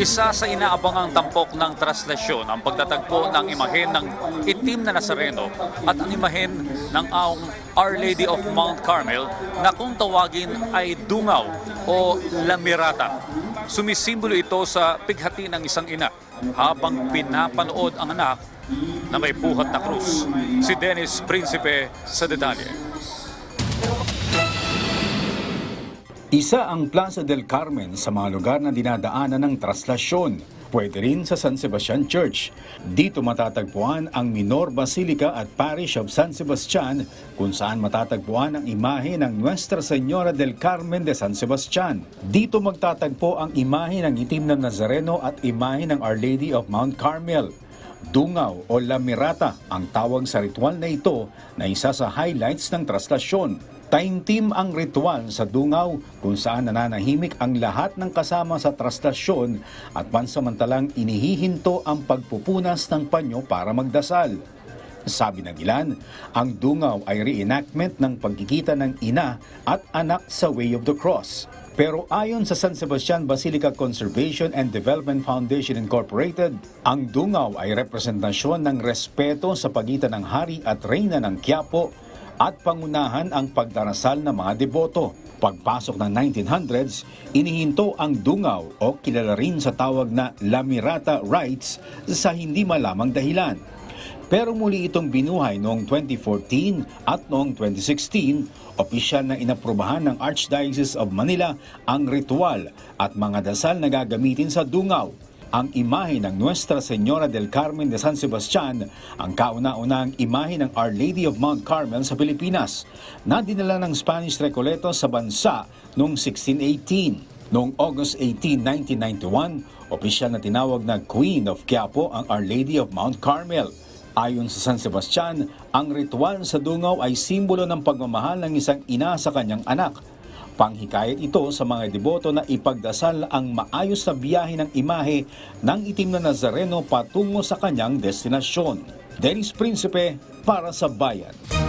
Isa sa inaabangang tampok ng traslasyon ang pagtatagpo ng imahen ng itim na Nazareno at ang imahen ng aong Our Lady of Mount Carmel na kung tawagin ay dungaw o lamirata. Sumisimbolo ito sa pighati ng isang ina habang pinapanood ang anak na may buhat na krus. Si Dennis Principe sa detalye. Isa ang Plaza del Carmen sa mga lugar na dinadaanan ng traslasyon. Pwede rin sa San Sebastian Church. Dito matatagpuan ang Minor Basilica at Parish of San Sebastian kung saan matatagpuan ang imahe ng Nuestra Señora del Carmen de San Sebastian. Dito magtatagpo ang imahe ng itim na Nazareno at imahe ng Our Lady of Mount Carmel. Dungaw o Lamirata ang tawag sa ritual na ito na isa sa highlights ng traslasyon. Taimtim ang ritual sa Dungaw kung saan nananahimik ang lahat ng kasama sa traslasyon at pansamantalang inihihinto ang pagpupunas ng panyo para magdasal. Sabi ng ilan, ang Dungaw ay reenactment ng pagkikita ng ina at anak sa Way of the Cross. Pero ayon sa San Sebastian Basilica Conservation and Development Foundation Incorporated, ang Dungaw ay representasyon ng respeto sa pagitan ng hari at reyna ng Quiapo at pangunahan ang pagdarasal ng mga deboto. Pagpasok ng 1900s, inihinto ang dungaw o kilala rin sa tawag na Lamirata rites sa hindi malamang dahilan. Pero muli itong binuhay noong 2014 at noong 2016, opisyal na inaprubahan ng Archdiocese of Manila ang ritual at mga dasal na gagamitin sa dungaw ang imahe ng Nuestra Señora del Carmen de San Sebastian, ang kauna-unahang imahe ng Our Lady of Mount Carmel sa Pilipinas, na dinala ng Spanish Recoleto sa bansa noong 1618. Noong August 18, 1991, opisyal na tinawag na Queen of Quiapo ang Our Lady of Mount Carmel. Ayon sa San Sebastian, ang ritual sa dungaw ay simbolo ng pagmamahal ng isang ina sa kanyang anak Panghikayat ito sa mga deboto na ipagdasal ang maayos na biyahe ng imahe ng itim na Nazareno patungo sa kanyang destinasyon. Dennis Principe para sa Bayan.